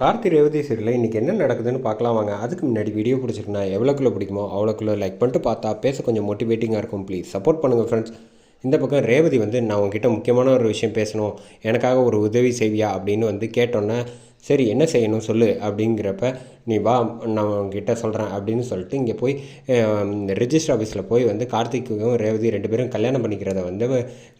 கார்த்தி ரேவதி சீரியலில் இன்றைக்கி என்ன நடக்குதுன்னு பார்க்கலாம் வாங்க. அதுக்கு முன்னாடி வீடியோ பிடிச்சிருக்குன்னா எவ்வளோக்குள்ள பிடிக்குமோ அவ்வளோக்குள்ள லைக் பண்ணிட்டு பார்த்தா பேச கொஞ்சம் மோட்டிவேட்டிங்காக இருக்கும் ப்ளீஸ் சப்போர்ட் பண்ணுங்கள் ஃப்ரெண்ட்ஸ் இந்த பக்கம் ரேவதி வந்து நான் உங்ககிட்ட முக்கியமான ஒரு விஷயம் பேசணும். எனக்காக ஒரு உதவி செய்வியா? அப்படின்னு வந்து கேட்டோன்னே சரி என்ன செய்யணும் சொல்லு அப்படிங்கிறப்ப நீ வா நான் உங்ககிட்ட சொல்கிறேன் அப்படின்னு சொல்லிட்டு இங்கே போய் ரிஜிஸ்டர் ஆஃபீஸில் போய் வந்து கார்த்திக்கும் ரேவதி ரெண்டு பேரும் கல்யாணம் பண்ணிக்கிறத வந்து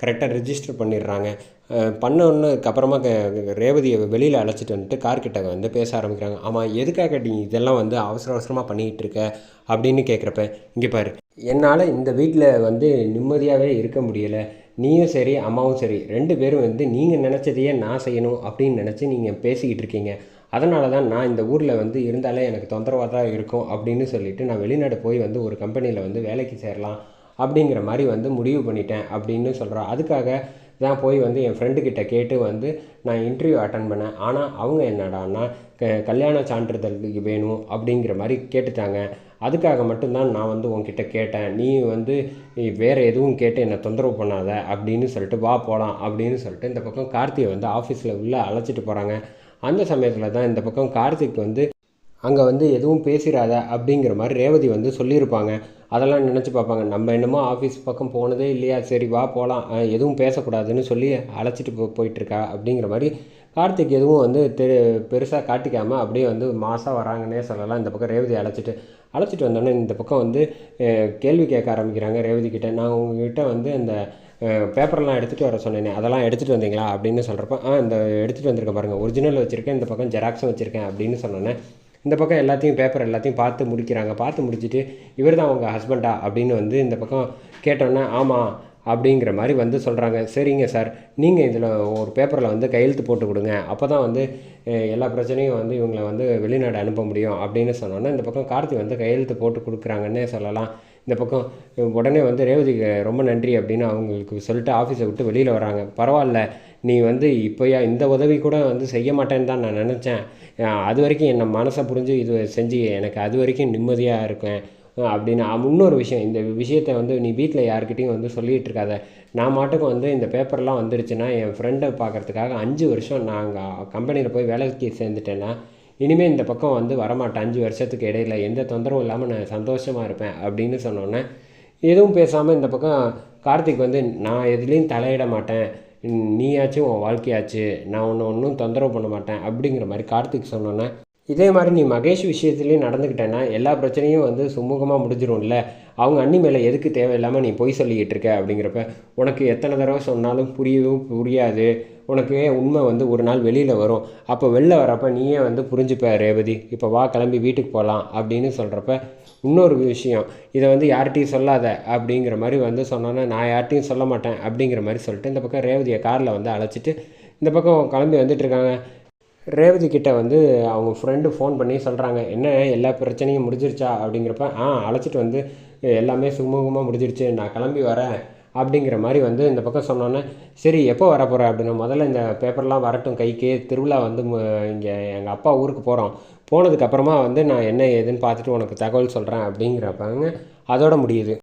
கரெக்டாக ரிஜிஸ்டர் பண்ணிடுறாங்க. அஹ் பண்ணோன்னதுக்கு அப்புறமா க- ரேவதியை வெளியில் அழைச்சிட்டு வந்துட்டு கார்கிட்ட வந்து பேச ஆரம்பிக்கிறாங்க. ஆமாம் எதுக்காக நீ இதெல்லாம் வந்து அவசர அவசரமாக பண்ணிக்கிட்டு இருக்க அப்படின்னு கேட்குறப்ப இங்கே பாரு என்னால் இந்த வீட்டில் வந்து நிம்மதியாகவே இருக்க முடியலை. நீயும் சரி அம்மாவும் சரி ரெண்டு பேரும் வந்து நீங்கள் நினச்சதையே நான் செய்யணும் அப்படின்னு நினச்சி நீங்கள் பேசிக்கிட்டு இருக்கீங்க. அதனால தான் நான் இந்த ஊரில் வந்து இருந்தாலே எனக்கு தொந்தரவாக தான் இருக்கும் அப்படின்னு சொல்லிட்டு நான் வெளிநாடு போய் வந்து ஒரு கம்பெனியில் வந்து வேலைக்கு சேரலாம் அப்படிங்கிற மாதிரி வந்து முடிவு பண்ணிட்டேன் அப்படின்னு சொல்கிறா அதுக்காக தான் போய் வந்து என் ஃப்ரெண்டு கிட்ட கேட்டு வந்து நான் இன்டர்வியூ அட்டன் பண்ணேன். ஆனால் அவங்க என்னடான்னா க கல்யாண சான்றிதழ் வேணும் அப்படிங்கிற மாதிரி கேட்டுட்டாங்க. அதுக்காக மட்டும்தான் நான் வந்து உன்கிட்ட கேட்டேன். நீ வந்து வேறு எதுவும் கேட்டு என்னை தொந்தரவு பண்ணாத அப்படின்னு சொல்லிட்டு வா போகலாம் அப்படின்னு சொல்லிட்டு இந்த பக்கம் கார்த்தியை வந்து ஆஃபீஸில் உள்ளே அழைச்சிட்டு போகிறாங்க அந்த சமயத்தில் தான் இந்த பக்கம் கார்த்திக் வந்து அங்கே வந்து எதுவும் பேசிடாத அப்படிங்கிற மாதிரி ரேவதி வந்து சொல்லியிருப்பாங்க. அதெல்லாம் நினச்சி பார்ப்பாங்க. நம்ம என்னமோ ஆஃபீஸ் பக்கம் போனதே இல்லையா? சரி வா போகலாம் எதுவும் பேசக்கூடாதுன்னு சொல்லி அழைச்சிட்டு போ போயிட்டுருக்கா அப்படிங்கிற மாதிரி கார்த்திக் எதுவும் வந்து தெ பெருசாக காட்டிக்காமல் அப்படியே வந்து மாசாக வராங்கன்னே சொல்லலாம். இந்த பக்கம் ரேவதி அழைச்சிட்டு அழைச்சிட்டு வந்தோடனே இந்த பக்கம் வந்து கேள்வி கேட்க ஆரம்பிக்கிறாங்க ரேவதி கிட்டே. நான் உங்ககிட்ட வந்து இந்த பேப்பர்லாம் எடுத்துகிட்டு வர சொன்னேன் அதெல்லாம் எடுத்துகிட்டு வந்தீங்களா அப்படின்னு சொல்கிறப்ப ஆ இந்த எடுத்துகிட்டு வந்திருக்கேன் பாருங்கள் ஒரிஜினல் வச்சுருக்கேன் இந்த பக்கம் ஜெராக்ஸும் வச்சுருக்கேன் அப்படின்னு சொன்னோன்னே இந்த பக்கம் எல்லாத்தையும் பேப்பர் எல்லாத்தையும் பார்த்து முடிக்கிறாங்க. பார்த்து முடிச்சுட்டு இவர் தான் உங்கள் ஹஸ்பண்டா அப்படின்னு வந்து இந்த பக்கம் கேட்டோன்னே ஆமாம் அப்படிங்கிற மாதிரி வந்து சொல்கிறாங்க சரிங்க சார் நீங்கள் இதில் ஒரு பேப்பரில் வந்து கையெழுத்து போட்டு கொடுங்க. அப்போ தான் வந்து எல்லா பிரச்சனையும் வந்து இவங்களை வந்து வெளிநாடு அனுப்ப முடியும் அப்படின்னு சொன்னோன்னே இந்த பக்கம் கார்த்தி வந்து கையெழுத்து போட்டு கொடுக்குறாங்கன்னே சொல்லலாம். இந்த பக்கம் உடனே வந்து ரேவதிக்கு ரொம்ப நன்றி அப்படின்னு அவங்களுக்கு சொல்லிட்டு ஆஃபீஸை விட்டு வெளியில் வராங்க பரவாயில்ல. நீ வந்து இப்போயா இந்த உதவி கூட வந்து செய்ய மாட்டேன்னு தான் நான் நினச்சேன். அது வரைக்கும் என்னை மனசை புரிஞ்சு இது செஞ்சு எனக்கு அது வரைக்கும் நிம்மதியாக இருக்கேன் அப்படின்னு. இன்னொரு விஷயம் இந்த விஷயத்தை வந்து நீ வீட்டில் யாருக்கிட்டையும் வந்து சொல்லிகிட்டு இருக்காத. நான் மாட்டுக்கு வந்து இந்த பேப்பர்லாம் வந்துருச்சுன்னா என் ஃப்ரெண்டை பார்க்கறதுக்காக அஞ்சு வருஷம் நாங்கள் கம்பெனியில் போய் வேலைக்கு சேர்ந்துட்டேன்னா இனிமேல் இந்த பக்கம் வந்து வரமாட்டேன். அஞ்சு வருஷத்துக்கு இடையில எந்த தொந்தரவும் இல்லாமல் நான் சந்தோஷமாக இருப்பேன் அப்படின்னு சொன்னோன்னே எதுவும் பேசாமல் இந்த பக்கம் கார்த்திக் வந்து நான் எதுலேயும் தலையிட மாட்டேன். நீயாச்சும் உன் வாழ்க்கையாச்சு நான் உன்னை ஒன்றும் தொந்தரவு பண்ண மாட்டேன் அப்படிங்கிற மாதிரி கார்த்திக் சொன்னோன்னே இதே மாதிரி நீ மகேஷ் விஷயத்துலேயும் நடந்துக்கிட்டேன்னா எல்லா பிரச்சனையும் வந்து சுமூகமாக முடிஞ்சிடும்ல அவங்க அண்ணி மேலே எதுக்கு தேவையில்லாமல் நீ பொய் சொல்லிக்கிட்டு இருக்க அப்படிங்கிறப்ப உனக்கு எத்தனை தடவை சொன்னாலும் புரியவும் புரியாது. உனக்கு உண்மை வந்து ஒரு நாள் வெளியில் வரும். அப்போ வெளில வரப்ப நீயே வந்து புரிஞ்சுப்ப ரேவதி. இப்போ வா கிளம்பி வீட்டுக்கு போகலாம் அப்படின்னு சொல்கிறப்ப இன்னொரு விஷயம் இதை வந்து யார்கிட்டையும் சொல்லாத அப்படிங்கிற மாதிரி வந்து சொன்னோன்னே நான் யார்கிட்டையும் சொல்ல மாட்டேன் அப்படிங்கிற மாதிரி சொல்லிட்டு இந்த பக்கம் ரேவதியை காரில் வந்து அழைச்சிட்டு இந்த பக்கம் கிளம்பி வந்துட்டுருக்காங்க ரேவதி கிட்ட வந்து அவங்க ஃப்ரெண்டு ஃபோன் பண்ணி சொல்கிறாங்க என்ன எல்லா பிரச்சனையும் முடிஞ்சிருச்சா? அப்படிங்கிறப்ப ஆ அழைச்சிட்டு வந்து எல்லாமே சுமூகமாக முடிஞ்சிருச்சு நான் கிளம்பி வரேன். அப்படிங்கிற மாதிரி வந்து இந்த பக்கம் சொன்னோன்னே சரி எப்போ வர போகிற அப்படின்னா முதல்ல இந்த பேப்பர்லாம் வரட்டும் கைக்கு. திருவிழா வந்து இங்கே எங்கள் அப்பா ஊருக்கு போகிறோம் போனதுக்கப்புறமா வந்து நான் என்ன ஏதுன்னு பார்த்துட்டு உனக்கு தகவல் சொல்கிறேன் அப்படிங்கிறப்பங்க அதோட முடியுது.